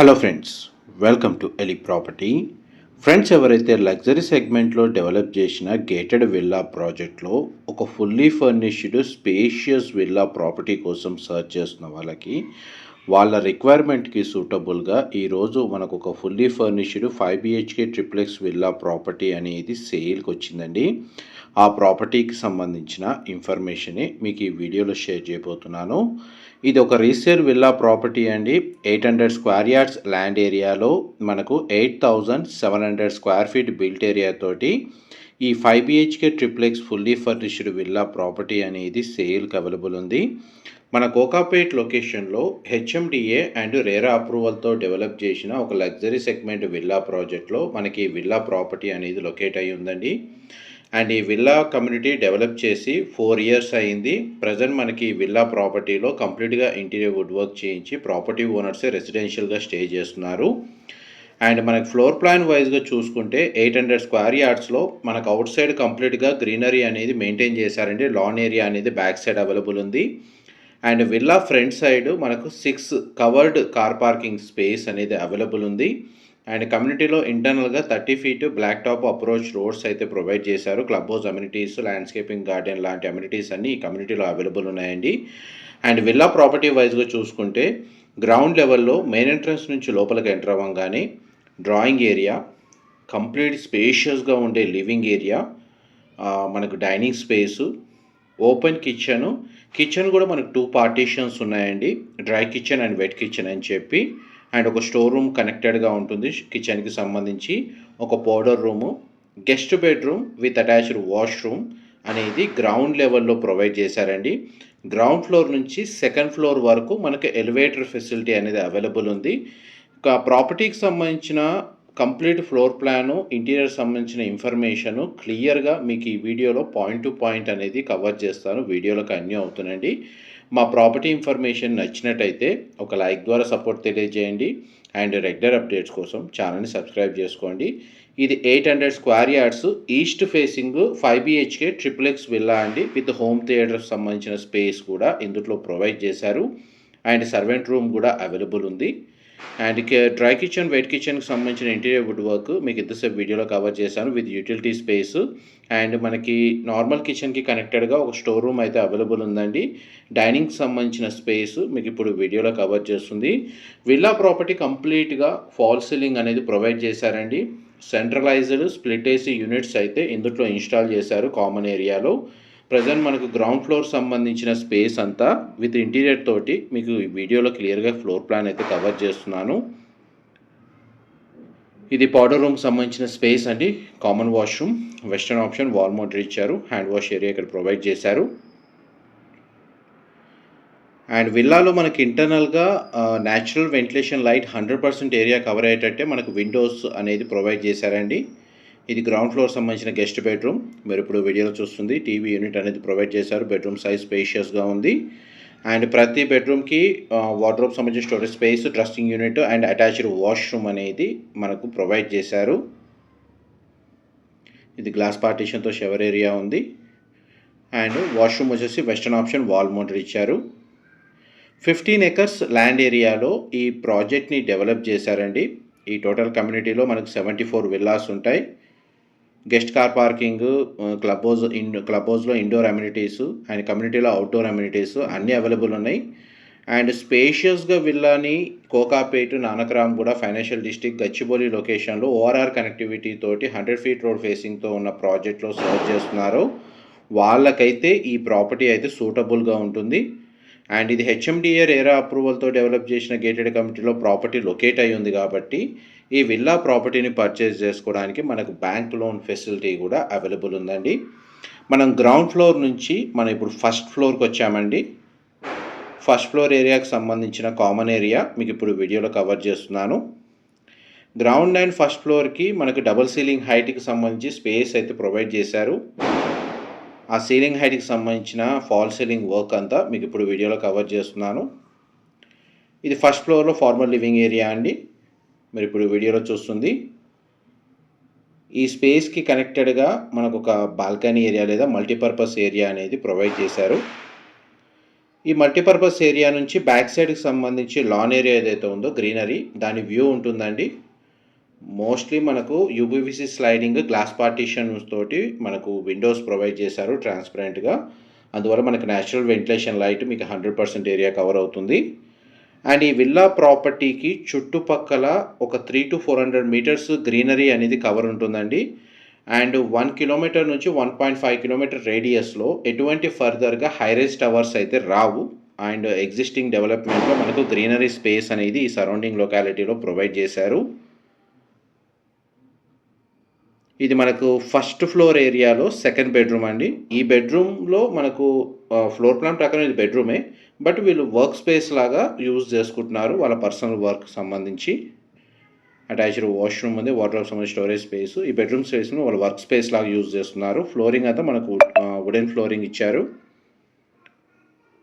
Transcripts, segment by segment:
Hello friends welcome to ఎలి property friends ఎవరైతే luxury సెగ్మెంట్లో డెవలప్ చేసిన గేటెడ్ విల్లా ప్రాజెక్ట్లో ఒక fully furnished spacious villa property కోసం సర్చ్ చేస్తున్న వాళ్ళకి వాళ్ళ రిక్వైర్మెంట్కి సూటబుల్గా ఈరోజు మనకు ఒక fully furnished five BHK triplex villa property అనేది సేల్కి వచ్చిందండి. ఆ ప్రాపర్టీకి సంబంధించిన ఇన్ఫర్మేషన్ని మీకు ఈ వీడియోలో షేర్ చేయబోతున్నాను. ఇది ఒక రీసేల్ విల్లా ప్రాపర్టీ అండి. Eight hundred square yards land ఏరియాలో మనకు eight thousand seven hundred square feet built area తోటి ఈ five BHK triplex fully furnished villa property అనేది సేల్కి అవైలబుల్ ఉంది. మన కోకాపేట్ లొకేషన్లో హెచ్ఎండిఏ అండ్ రేరా అప్రూవల్తో డెవలప్ చేసిన ఒక లగ్జరీ సెగ్మెంట్ విల్లా ప్రాజెక్ట్లో మనకి విల్లా ప్రాపర్టీ అనేది లొకేట్ అయి ఉందండి. అండ్ ఈ విల్లా కమ్యూనిటీ డెవలప్ చేసి ఫోర్ ఇయర్స్ అయింది. ప్రజెంట్ మనకి విల్లా ప్రాపర్టీలో కంప్లీట్గా ఇంటీరియర్ వుడ్ వర్క్ చేయించి ప్రాపర్టీ ఓనర్సే రెసిడెన్షియల్గా స్టే చేస్తున్నారు. అండ్ మనకి ఫ్లోర్ ప్లాన్ వైజ్గా చూసుకుంటే ఎయిట్ హండ్రెడ్ స్క్వేర్ యార్డ్స్లో మనకు అవుట్ సైడ్ కంప్లీట్గా గ్రీనరీ అనేది మెయింటైన్ చేశారండి. లాన్ ఏరియా అనేది బ్యాక్ సైడ్ అవైలబుల్ ఉంది. అండ్ విల్లా ఫ్రంట్ సైడ్ మనకు six covered car parking space అనేది అవైలబుల్ ఉంది. అండ్ కమ్యూనిటీలో ఇంటర్నల్గా thirty feet black top approach roads అయితే ప్రొవైడ్ చేశారు. Club house amenities landscaping garden లాంటి అమ్యూనిటీస్ అన్ని ఈ కమ్యూనిటీలో అవైలబుల్ ఉన్నాయండి. అండ్ విల్లా ప్రాపర్టీ వైజ్గా చూసుకుంటే గ్రౌండ్ లెవెల్లో మెయిన్ ఎంట్రన్స్ నుంచి లోపలికి ఎంటర్ అవ్వగానే డ్రాయింగ్ ఏరియా కంప్లీట్ స్పేషియస్గా ఉండే లివింగ్ ఏరియా మనకు dining space open kitchen. Kitchen కూడా మనకు టూ పార్టీషన్స్ ఉన్నాయండి. Dry kitchen and wet kitchen అని చెప్పి అండ్ ఒక స్టోర్ రూమ్ కనెక్టెడ్గా ఉంటుంది. కిచెన్కి సంబంధించి ఒక powder room guest bedroom with attached washroom అనేది గ్రౌండ్ లెవెల్లో ప్రొవైడ్ చేశారండి. గ్రౌండ్ ఫ్లోర్ నుంచి సెకండ్ ఫ్లోర్ వరకు మనకు ఎలివేటర్ ఫెసిలిటీ అనేది అవైలబుల్ ఉంది. ఇంకా ప్రాపర్టీకి సంబంధించిన కంప్లీట్ ఫ్లోర్ ప్లాను ఇంటీరియర్ సంబంధించిన ఇన్ఫర్మేషను క్లియర్గా మీకు ఈ వీడియోలో పాయింట్ టు పాయింట్ అనేది కవర్ చేస్తాను. వీడియోలోకి అన్నీ అవుతున్నాయండి. మా ప్రాపర్టీ ఇన్ఫర్మేషన్ నచ్చినట్టయితే ఒక లైక్ ద్వారా సపోర్ట్ తెలియజేయండి. అండ్ రెగ్యులర్ అప్డేట్స్ కోసం ఛానల్ని సబ్స్క్రైబ్ చేసుకోండి. ఇది eight hundred square yards east facing five BHK triple X villa అండి. విత్ హోమ్ థియేటర్ సంబంధించిన స్పేస్ కూడా ఇందులో ప్రొవైడ్ చేశారు. అండ్ సర్వెంట్ రూమ్ కూడా అవైలబుల్ ఉంది. అండ్ డ్రై కిచెన్ వెయిట్ కిచెన్కి సంబంధించిన ఇంటీరియర్ వుడ్ వర్క్ మీకు ఇంతసేపు వీడియోలో కవర్ చేశాను విత్ యూటిలిటీ స్పేస్ అండ్ మనకి నార్మల్ కిచెన్కి కనెక్టెడ్గా ఒక స్టోర్ రూమ్ అయితే అవైలబుల్ ఉందండి. డైనింగ్కి సంబంధించిన స్పేస్ మీకు ఇప్పుడు వీడియోలో కవర్ చేస్తుంది. విల్లా ప్రాపర్టీ కంప్లీట్గా ఫాల్ సీలింగ్ అనేది ప్రొవైడ్ చేశారండి. సెంట్రలైజ్డ్ స్ప్లిట్ ఏసీ యూనిట్స్ అయితే ఇందులో ఇన్స్టాల్ చేశారు కామన్ ఏరియాలో ప్రజెంట్ మనకు గ్రౌండ్ ఫ్లోర్ సంబంధించిన స్పేస్ అంతా విత్ ఇంటీరియర్ తోటి మీకు ఈ వీడియోలో క్లియర్గా ఫ్లోర్ ప్లాన్ అయితే కవర్ చేస్తున్నాను. ఇది పౌడర్ రూమ్ సంబంధించిన స్పేస్ అండి. Common washroom western option wall motor ఇచ్చారు. హ్యాండ్ వాష్ ఏరియా ఇక్కడ ప్రొవైడ్ చేశారు. అండ్ విల్లాలో మనకి ఇంటర్నల్గా natural ventilation light hundred percent area cover అయ్యేటట్టే మనకు విండోస్ అనేది ప్రొవైడ్ చేశారండి. ఇది గ్రౌండ్ ఫ్లోర్ సంబంధించిన గెస్ట్ బెడ్రూమ్. మీరు ఇప్పుడు వీడియోలో చూస్తుంది టీవీ యూనిట్ అనేది ప్రొవైడ్ చేశారు. బెడ్రూమ్ సైజ్ స్పేషియస్గా ఉంది. అండ్ ప్రతి బెడ్రూమ్కి వార్డ్రోబ్ సంబంధించిన storage space dressing unit and attached washroom అనేది మనకు ప్రొవైడ్ చేశారు. ఇది గ్లాస్ పార్టీషన్తో షవర్ ఏరియా ఉంది. అండ్ వాష్రూమ్ వచ్చేసి వెస్టర్న్ ఆప్షన్ వాల్ మౌంటెడ్ ఇచ్చారు. ఫిఫ్టీన్ ఎకర్స్ ల్యాండ్ ఏరియాలో ఈ ప్రాజెక్ట్ని డెవలప్ చేశారండి. ఈ టోటల్ కమ్యూనిటీలో మనకు సెవెంటీ ఫోర్ విల్లాస్ ఉంటాయి. Guest car parking club house in club హౌస్లో ఇండోర్ అమ్యూనిటీస్ అండ్ కమ్యూనిటీలో అవుట్డోర్ అమ్యూనిటీస్ అన్నీ అవైలబుల్ ఉన్నాయి. అండ్ స్పేషియస్గా విల్లాని కోకాపేటు నానక్రామ్ కూడా ఫైనాన్షియల్ డిస్టిక్ గచ్చిబౌలి లొకేషన్లో ఓఆర్ఆర్ కనెక్టివిటీ తోటి హండ్రెడ్ ఫీట్ రోడ్ ఫేసింగ్తో ఉన్న ప్రాజెక్ట్లో సర్చ్ చేస్తున్నారు. వాళ్ళకైతే ఈ ప్రాపర్టీ అయితే సూటబుల్గా ఉంటుంది. అండ్ ఇది హెచ్ఎండిఏ రేరా అప్రూవల్తో డెవలప్ చేసిన గేటెడ్ కమిటీలో ప్రాపర్టీ లొకేట్ అయి ఉంది కాబట్టి ఈ విల్లా ప్రాపర్టీని పర్చేజ్ చేసుకోవడానికి మనకు బ్యాంక్ లోన్ ఫెసిలిటీ కూడా అవైలబుల్ ఉందండి. మనం గ్రౌండ్ ఫ్లోర్ నుంచి మనం ఇప్పుడు ఫస్ట్ ఫ్లోర్కి వచ్చామండి. ఫస్ట్ ఫ్లోర్ ఏరియాకి సంబంధించిన కామన్ ఏరియా మీకు ఇప్పుడు వీడియోలో కవర్ చేస్తున్నాను. గ్రౌండ్ అండ్ ఫస్ట్ ఫ్లోర్కి మనకు డబుల్ సీలింగ్ హైట్కి సంబంధించి స్పేస్ అయితే ప్రొవైడ్ చేశారు. ఆ సీలింగ్ హైట్కి సంబంధించిన ఫాల్ సీలింగ్ వర్క్ అంతా మీకు ఇప్పుడు వీడియోలో కవర్ చేస్తున్నాను. ఇది ఫస్ట్ ఫ్లోర్లో ఫార్మల్ లివింగ్ ఏరియా అండి. మీరు ఇప్పుడు వీడియోలో చూస్తుంది. ఈ స్పేస్కి కనెక్టెడ్గా మనకు ఒక బాల్కనీ ఏరియా లేదా మల్టీపర్పస్ ఏరియా అనేది ప్రొవైడ్ చేశారు. ఈ మల్టీపర్పస్ ఏరియా నుంచి బ్యాక్ సైడ్కి సంబంధించి లాన్ ఏరియా ఏదైతే ఉందో గ్రీనరీ దాని వ్యూ ఉంటుందండి. మోస్ట్లీ మనకు యూబీవీసీ స్లైడింగ్ గ్లాస్ పార్టీషన్ తోటి మనకు విండోస్ ప్రొవైడ్ చేశారు ట్రాన్స్పరెంట్గా అందువల్ల మనకు న్యాచురల్ వెంటిలేషన్ లైట్ మీకు హండ్రెడ్ పర్సెంట్ ఏరియా కవర్ అవుతుంది. అండ్ ఈ విల్లా ప్రాపర్టీకి చుట్టుపక్కల ఒక three to four hundred metres greenery అనేది కవర్ ఉంటుందండి. అండ్ వన్ కిలోమీటర్ నుంచి వన్ పాయింట్ ఫైవ్ కిలోమీటర్ రేడియస్లో ఎటువంటి ఫర్దర్గా హైరేజ్ టవర్స్ అయితే రావు. అండ్ ఎగ్జిస్టింగ్ డెవలప్మెంట్లో మనకు గ్రీనరీ స్పేస్ అనేది ఈ సరౌండింగ్ లొకాలిటీలో ప్రొవైడ్ చేశారు. ఇది మనకు ఫస్ట్ ఫ్లోర్ ఏరియాలో సెకండ్ బెడ్రూమ్ అండి. ఈ బెడ్రూమ్లో మనకు ఫ్లోర్ ప్లాన్ ప్రకారం ఇది బెడ్రూమే. బట్ వీళ్ళు వర్క్ స్పేస్ లాగా యూజ్ చేసుకుంటున్నారు వాళ్ళ పర్సనల్ వర్క్ సంబంధించి. అటాచ్డ్ వాష్రూమ్ ఉంది వాటర్ సంబంధించి స్టోరేజ్ స్పేస్. ఈ బెడ్రూమ్ స్పేస్ను వాళ్ళు వర్క్ స్పేస్ లాగా యూజ్ చేస్తున్నారు. ఫ్లోరింగ్ అంతా మనకు వుడెన్ ఫ్లోరింగ్ ఇచ్చారు.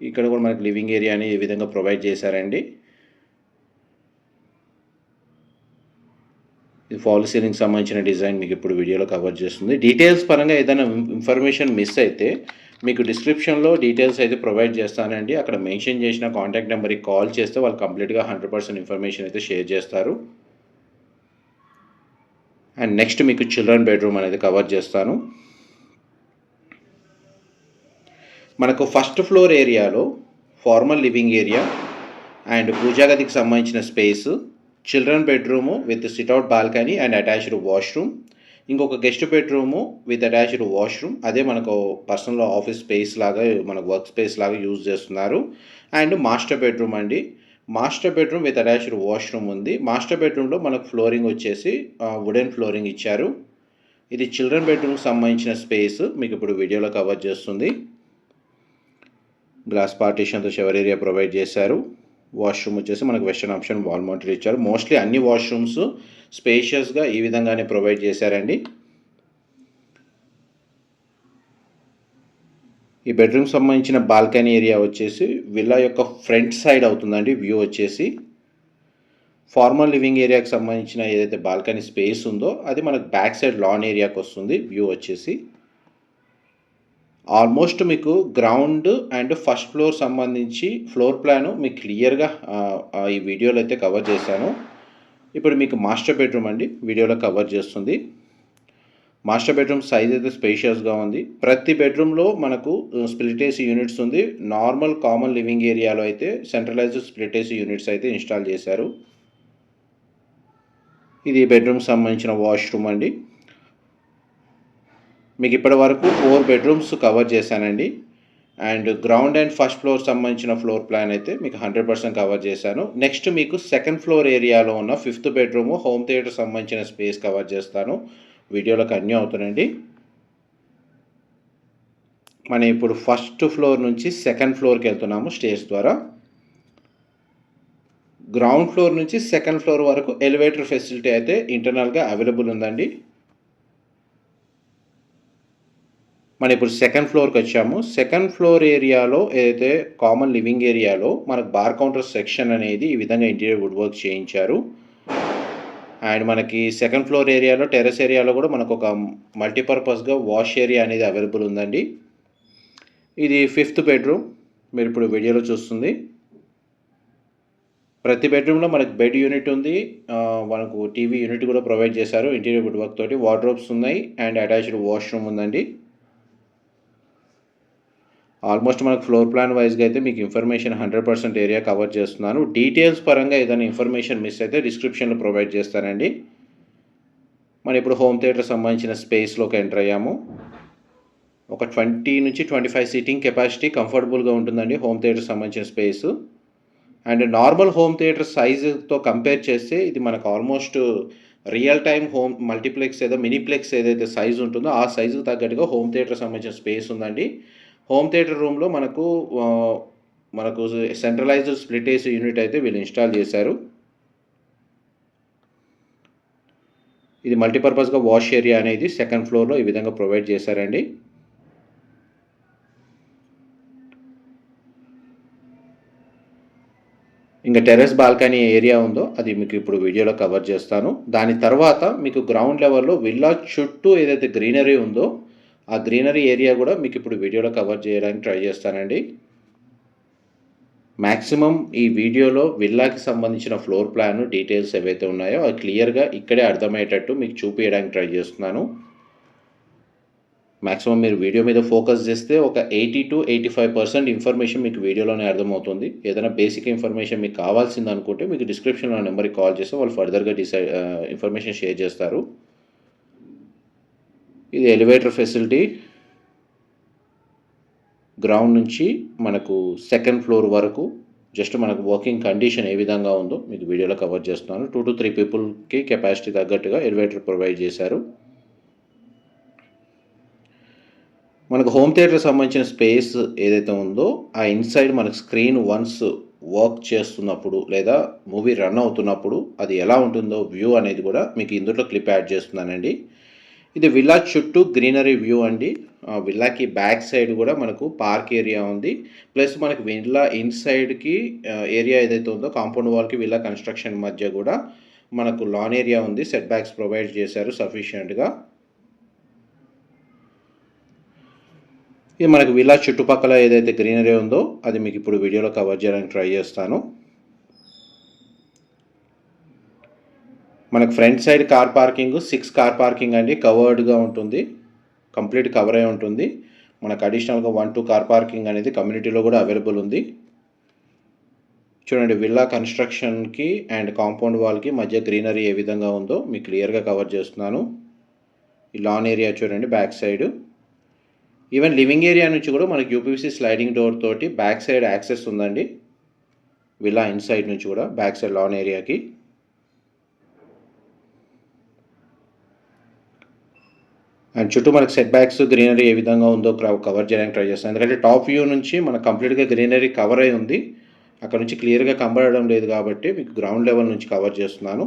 ఇక్కడ కూడా మనకు లివింగ్ ఏరియా అని ఈ విధంగా ప్రొవైడ్ చేశారండి. ఇది ఫాల్ సీలింగ్ సంబంధించిన డిజైన్ మీకు ఇప్పుడు వీడియోలో కవర్ చేస్తుంది. డీటెయిల్స్ పరంగా ఏదైనా ఇన్ఫర్మేషన్ మిస్ అయితే మీకు డిస్క్రిప్షన్లో డీటెయిల్స్ అయితే ప్రొవైడ్ చేస్తానండి. అక్కడ మెన్షన్ చేసిన కాంటాక్ట్ నెంబర్కి కాల్ చేస్తే వాళ్ళు కంప్లీట్గా హండ్రెడ్ పర్సెంట్ ఇన్ఫర్మేషన్ అయితే షేర్ చేస్తారు. అండ్ నెక్స్ట్ మీకు చిల్డ్రన్ బెడ్రూమ్ అనేది కవర్ చేస్తాను. మనకు ఫస్ట్ ఫ్లోర్ ఏరియాలో ఫార్మల్ లివింగ్ ఏరియా అండ్ పూజాగదికి సంబంధించిన space children bedroom with sit out balcony and attached washroom ఇంకొక guest bedroom with attached washroom అదే మనకు పర్సనల్ ఆఫీస్ స్పేస్ లాగా మనకు వర్క్ స్పేస్ లాగా యూజ్ చేస్తున్నారు. అండ్ మాస్టర్ బెడ్రూమ్ అండి. Master bedroom with attached washroom ఉంది. మాస్టర్ బెడ్రూమ్లో మనకు ఫ్లోరింగ్ వచ్చేసి వుడెన్ ఫ్లోరింగ్ ఇచ్చారు. ఇది చిల్డ్రన్ బెడ్రూమ్కి సంబంధించిన స్పేస్ మీకు ఇప్పుడు వీడియోలో కవర్ చేస్తుంది. గ్లాస్ పార్టీషన్తో షవర్ ఏరియా ప్రొవైడ్ చేశారు. వాష్రూమ్ వచ్చేసి మనకు వెస్టర్న్ ఆప్షన్ వాల్ మౌంటెడ్ ఇచ్చారు మోస్ట్లీ అన్ని వాష్రూమ్స్ స్పేషియస్గా ఈ విధంగానే ప్రొవైడ్ చేశారండి. ఈ బెడ్రూమ్ సంబంధించిన బాల్కనీ ఏరియా వచ్చేసి విల్లా యొక్క ఫ్రంట్ సైడ్ అవుతుందండి వ్యూ వచ్చేసి. ఫార్మల్ లివింగ్ ఏరియాకి సంబంధించిన ఏదైతే బాల్కనీ స్పేస్ ఉందో అది మనకు బ్యాక్ సైడ్ లాన్ ఏరియాకి వస్తుంది వ్యూ వచ్చేసి. ఆల్మోస్ట్ మీకు గ్రౌండ్ అండ్ ఫస్ట్ ఫ్లోర్ సంబంధించి ఫ్లోర్ ప్లాను మీకు క్లియర్గా ఈ వీడియోలో అయితే కవర్ చేశాను. ఇప్పుడు మీకు మాస్టర్ బెడ్రూమ్ అండి వీడియోలో కవర్ చేస్తుంది. మాస్టర్ బెడ్రూమ్ సైజ్ అయితే స్పేషియస్గా ఉంది. ప్రతి బెడ్రూమ్లో మనకు స్ప్లిట్ ఏసీ యూనిట్స్ ఉంది. నార్మల్ కామన్ లివింగ్ ఏరియాలో అయితే సెంట్రలైజ్డ్ స్ప్లిట్ ఏసీ యూనిట్స్ అయితే ఇన్స్టాల్ చేశారు. ఇది బెడ్రూమ్కి సంబంధించిన వాష్రూమ్ అండి. మీకు ఇప్పటి వరకు ఫోర్ బెడ్రూమ్స్ కవర్ చేశానండి. And ground and first floor సంబంధించిన ఫ్లోర్ ప్లాన్ అయితే మీకు హండ్రెడ్ పర్సెంట్ కవర్ చేశాను. నెక్స్ట్ మీకు సెకండ్ ఫ్లోర్ ఏరియాలో ఉన్న ఫిఫ్త్ బెడ్రూమ్ హోమ్ థియేటర్ సంబంధించిన స్పేస్ కవర్ చేస్తాను. వీడియోలో కన్యూ అవుతానండి మనం ఇప్పుడు ఫస్ట్ ఫ్లోర్ నుంచి సెకండ్ ఫ్లోర్కి వెళ్తున్నాము స్టేజ్ ద్వారా. గ్రౌండ్ ఫ్లోర్ నుంచి సెకండ్ ఫ్లోర్ వరకు ఎలివేటర్ ఫెసిలిటీ అయితే ఇంటర్నల్గా అవైలబుల్ ఉందండి. మనం ఇప్పుడు సెకండ్ ఫ్లోర్కి వచ్చాము. సెకండ్ ఫ్లోర్ ఏరియాలో ఏదైతే కామన్ లివింగ్ ఏరియాలో మనకు బార్ కౌంటర్ సెక్షన్ అనేది ఈ విధంగా ఇంటీరియర్ వుడ్ వర్క్ చేయించారు. అండ్ మనకి సెకండ్ ఫ్లోర్ ఏరియాలో టెరెస్ ఏరియాలో కూడా మనకు ఒక మల్టీపర్పస్గా వాష్ ఏరియా అనేది అవైలబుల్ ఉందండి. ఇది ఫిఫ్త్ బెడ్రూమ్ మీరు ఇప్పుడు వీడియోలో చూస్తుంది. ప్రతి బెడ్రూమ్లో మనకు బెడ్ యూనిట్ ఉంది. మనకు టీవీ యూనిట్ కూడా ప్రొవైడ్ చేశారు. ఇంటీరియర్ వుడ్ వర్క్ తోటి. వార్డ్రోబ్స్ ఉన్నాయి. అండ్ అటాచ్డ్ వాష్రూమ్ ఉందండి. ఆల్మోస్ట్ మనకు ఫ్లోర్ ప్లాన్ వైజ్గా అయితే మీకు information hundred percent area cover చేస్తున్నాను. డీటెయిల్స్ పరంగా ఏదైనా ఇన్ఫర్మేషన్ మిస్ అయితే డిస్క్రిప్షన్లో ప్రొవైడ్ చేస్తానండి. మనం ఇప్పుడు హోమ్ థియేటర్ సంబంధించిన స్పేస్లోకి ఎంటర్ అయ్యాము. ఒక ట్వంటీ నుంచి ట్వంటీ ఫైవ్ సీటింగ్ కెపాసిటీ కంఫర్టబుల్గా ఉంటుందండి హోమ్ థియేటర్ సంబంధించిన space and normal home theatre సైజుతో compare చేస్తే ఇది మనకు almost real time home multiplex ఏదో మినీప్లెక్స్ ఏదైతే సైజు ఉంటుందో ఆ సైజుకి తగ్గట్టుగా హోమ్ థియేటర్ సంబంధించిన స్పేస్ ఉందండి. హోమ్ థియేటర్ రూమ్లో మనకు మనకు సెంట్రలైజ్డ్ స్ప్లిట్ ఏసీ యూనిట్ అయితే వీళ్ళు ఇన్స్టాల్ చేశారు. ఇది మల్టీపర్పస్గా వాష్ ఏరియా అనేది సెకండ్ ఫ్లోర్లో ఈ విధంగా ప్రొవైడ్ చేశారండి. ఇంకా టెర్రస్ బాల్కనీ ఏరియా ఉందో అది మీకు ఇప్పుడు వీడియోలో కవర్ చేస్తాను. దాని తర్వాత మీకు గ్రౌండ్ లెవెల్లో విల్లా చుట్టూ ఏదైతే గ్రీనరీ ఉందో ఆ గ్రీనరీ ఏరియా కూడా మీకు ఇప్పుడు వీడియోలో కవర్ చేయడానికి ట్రై చేస్తానండి. మ్యాక్సిమం ఈ వీడియోలో విల్లాకి సంబంధించిన ఫ్లోర్ ప్లాన్ డీటెయిల్స్ ఏవైతే ఉన్నాయో అవి క్లియర్గా ఇక్కడే అర్థమయ్యేటట్టు మీకు చూపించడానికి ట్రై చేస్తున్నాను. మ్యాక్సిమం మీరు వీడియో మీద ఫోకస్ చేస్తే ఒక eighty to eighty five percent information మీకు వీడియోలోనే అర్థమవుతుంది. ఏదైనా బేసిక్ ఇన్ఫర్మేషన్ మీకు కావాల్సింది అనుకుంటే మీకు డిస్క్రిప్షన్లో నెంబర్కి కాల్ చేస్తే వాళ్ళు ఫర్దర్గా డిసైడ్ ఇన్ఫర్మేషన్ షేర్ చేస్తారు. ఇది ఎలివేటర్ ఫెసిలిటీ గ్రౌండ్ నుంచి మనకు సెకండ్ ఫ్లోర్ వరకు జస్ట్ మనకు వర్కింగ్ కండిషన్ ఏ విధంగా ఉందో మీకు వీడియోలో కవర్ చేస్తున్నాను. టూ టు త్రీ పీపుల్కి కెపాసిటీ తగ్గట్టుగా ఎలివేటర్ ప్రొవైడ్ చేశారు. మనకు హోమ్ థియేటర్ సంబంధించిన స్పేస్ ఏదైతే ఉందో ఆ ఇన్సైడ్ మనకు స్క్రీన్ వన్స్ వర్క్ చేస్తున్నప్పుడు లేదా మూవీ రన్ అవుతున్నప్పుడు అది ఎలా ఉంటుందో వ్యూ అనేది కూడా మీకు ఇందులో క్లిప్ యాడ్ చేస్తున్నానండి. ఇది విల్లా చుట్టూ గ్రీనరీ వ్యూ అండి. విల్లాకి బ్యాక్ సైడ్ కూడా మనకు పార్క్ ఏరియా ఉంది. ప్లస్ మనకి విల్లా ఇన్సైడ్కి ఏరియా ఏదైతే ఉందో కాంపౌండ్ వాల్కి విల్లా కన్స్ట్రక్షన్ మధ్య కూడా మనకు లాన్ ఏరియా ఉంది. సెట్ బ్యాక్స్ ప్రొవైడ్ చేశారు సఫిషియెంట్గా ఇది మనకు విల్లా చుట్టుపక్కల ఏదైతే గ్రీనరీ ఉందో అది మీకు ఇప్పుడు వీడియోలో కవర్ చేయడానికి ట్రై చేస్తాను. మనకు front side car parking six car parking అండి కవర్డ్గా ఉంటుంది. కంప్లీట్ కవర్ అయి ఉంటుంది. మనకు అడిషనల్గా వన్ టూ కార్ పార్కింగ్ అనేది కమ్యూనిటీలో కూడా అవైలబుల్ ఉంది. చూడండి విల్లా కన్స్ట్రక్షన్కి అండ్ కాంపౌండ్ వాల్కి మధ్య గ్రీనరీ ఏ విధంగా ఉందో మీకు క్లియర్గా కవర్ చేస్తున్నాను. ఈ లాన్ ఏరియా చూడండి back side. Even living area నుంచి కూడా మనకి యూపీసీ స్లైడింగ్ డోర్ తోటి బ్యాక్ సైడ్ యాక్సెస్ ఉందండి. విల్లా ఇన్సైడ్ నుంచి కూడా బ్యాక్ సైడ్ లాన్ ఏరియాకి. అండ్ చుట్టూ మనకి సెట్ బ్యాక్స్ గ్రీనరీ ఏ విధంగా ఉందో కవర్ చేయడానికి ట్రై చేస్తాను ఎందుకంటే టాప్ వ్యూ నుంచి మనకు కంప్లీట్గా గ్రీనరీ కవర్ అయి ఉంది. అక్కడ నుంచి క్లియర్గా కనబడడం లేదు కాబట్టి మీకు గ్రౌండ్ లెవెల్ నుంచి కవర్ చేస్తున్నాను.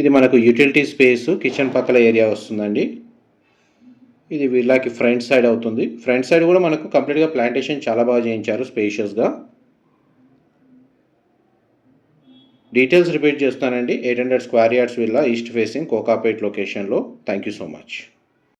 ఇది మనకు యూటిలిటీ స్పేస్ కిచెన్ పక్కల ఏరియా వస్తుందండి. ఇది వీళ్ళకి ఫ్రంట్ సైడ్ అవుతుంది. ఫ్రంట్ సైడ్ కూడా మనకు కంప్లీట్గా ప్లాంటేషన్ చాలా బాగా చేయించారు స్పేషియస్గా డీటెయిల్స్ రిపీట్ చేస్తానండి. Eight hundred square yards villa east facing Kokapet లొకేషన్లో థ్యాంక్ యూ సో మచ్